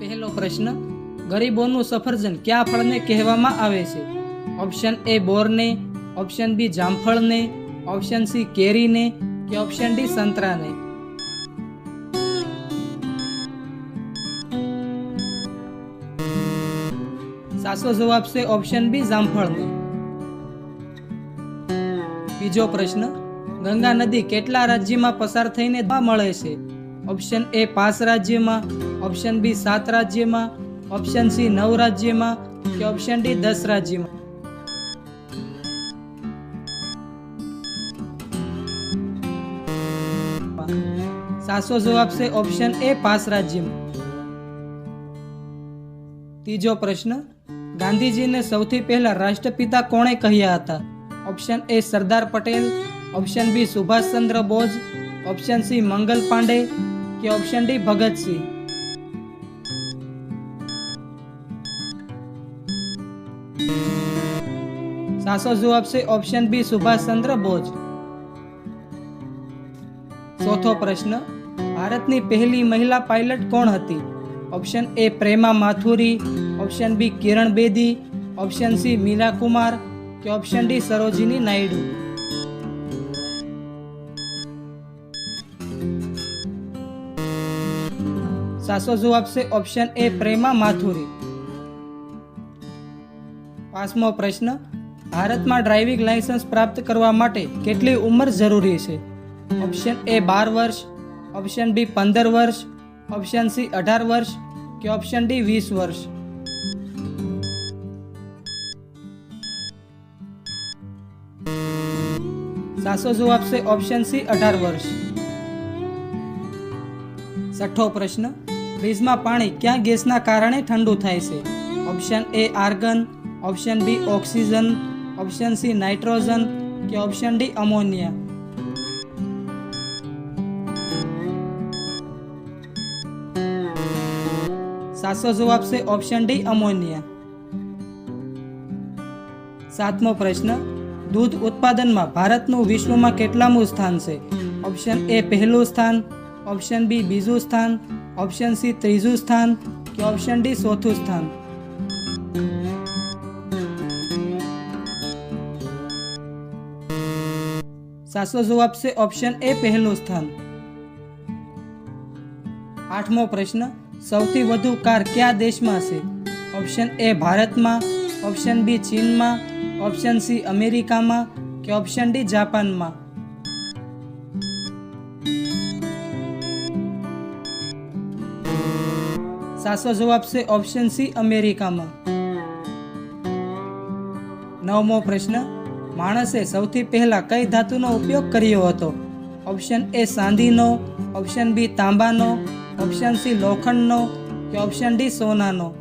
પહેલો પ્રશ્ન, ગરીબોનું સફરજન કયા ફળને કહેવામાં આવે છે? ઓપ્શન એ બોરને, ઓપ્શન બી જામફળને, ઓપ્શન સી કેરીને કે ઓપ્શન ડી સંતરાને? સાચો જવાબ છે ઓપ્શન બી જામફળને. બીજો પ્રશ્ન, ગંગા નદી કેટલા રાજ્યમાં પસાર થઈને મળે છે? ઓપ્શન એ પાંચ રાજ્યમાં ઓપ્શન બી સાત રાજ્યમાં ઓપ્શન સી નવ રાજ્યમાં કે ઓપ્શન ડી દસ રાજ્યમાં સાચો જવાબ છે ઓપ્શન એ પાંચ રાજ્યમાં ત્રીજો પ્રશ્ન ગાંધીજીને સૌથી પહેલા રાષ્ટ્રપિતા કોણે કહ્યા હતા option A Sardar Patel option B Subhashchandra Bose option C Mangal Pandey કે ઓપ્શન ડી ભગતસિંહ સાચો જવાબ છે ઓપ્શન બી સુભાષચંદ્ર બોઝ. ચોથો પ્રશ્ન, ભારતની પહેલી મહિલા પાયલટ કોણ હતી? Option A Prema Mathuri option B Kiran Bedi option C Meena Kumar કે ઓપ્શન ડી સરોજિની નાયડુ? સાચો જવાબ છે ઓપ્શન એ પ્રેમા માથુરી. પાંચમો પ્રશ્ન, ભારતમાં ડ્રાઇવિંગ લાયસન્સ પ્રાપ્ત કરવા માટે કેટલી ઉંમર જરૂરી છે? ઓપ્શન એ બાર વર્ષ ઓપ્શન બી પંદર વર્ષ ઓપ્શન સી અઢાર વર્ષ કે ઓપ્શન ડી વીસ વર્ષ? સાચો જવાબ છે ઓપ્શન સી અઢાર વર્ષ. છઠ્ઠો પ્રશ્ન ફ્રીજમાં પાણી ક્યાં ગેસના કારણે ઠંડુ થાય છે? Option A argon, option B oxygen, option C nitrogen કે ઓપ્શન ડી અમોનિયા. સાચો જવાબ છે ઓપ્શન ડી અમોનિયા. સાતમો પ્રશ્ન, દૂધ ઉત્પાદનમાં ભારતનું વિશ્વમાં કેટલામું સ્થાન છે? ઓપ્શન એ પહેલું સ્થાન, ઓપ્શન બી બીજું સ્થાન ઓપ્શન સી ત્રીજું સ્થાન કે ઓપ્શન ડી ચોથું સ્થાન? સાચો જવાબ છે ઓપ્શન એ પહેલું સ્થાન. આઠમો પ્રશ્ન, સૌથી વધુ કાર કયા દેશમાં છે? ઓપ્શન એ ભારતમાં. ઓપ્શન બી ચીનમાં. ઓપ્શન સી અમેરિકામાં. કે ઓપ્શન ડી જાપાનમાં. સાચો જવાબ છે ઓપ્શન સી અમેરિકામાં. નવમો પ્રશ્ન, માણસે સૌથી પહેલા કઈ ધાતુનો ઉપયોગ કર્યો હતો? ઓપ્શન એ ચાંદીનો ઓપ્શન બી તાંબાનો ઓપ્શન સી લોખંડનો કે ઓપ્શન ડી સોનાનો?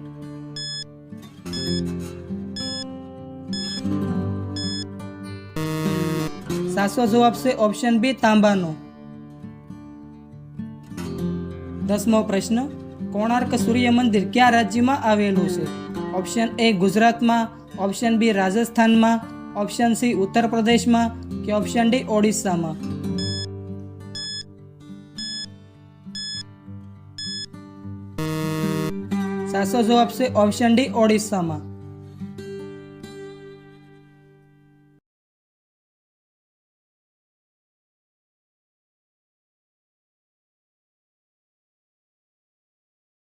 સાચો જવાબ છે ઓપ્શન બી તાંબાનો. દસમો પ્રશ્ન કોણાર્ક સૂર્ય મંદિર કયા રાજ્યમાં આવેલું છે? ઓપ્શન એ ગુજરાતમાં. ઓપ્શન બી રાજસ્થાનમાં. ઓપ્શન સી ઉત્તર પ્રદેશમાં કે ઓપ્શન ડી ઓડિશામાં? સાચો જવાબ છે ઓપ્શન ડી ઓડિશામાં.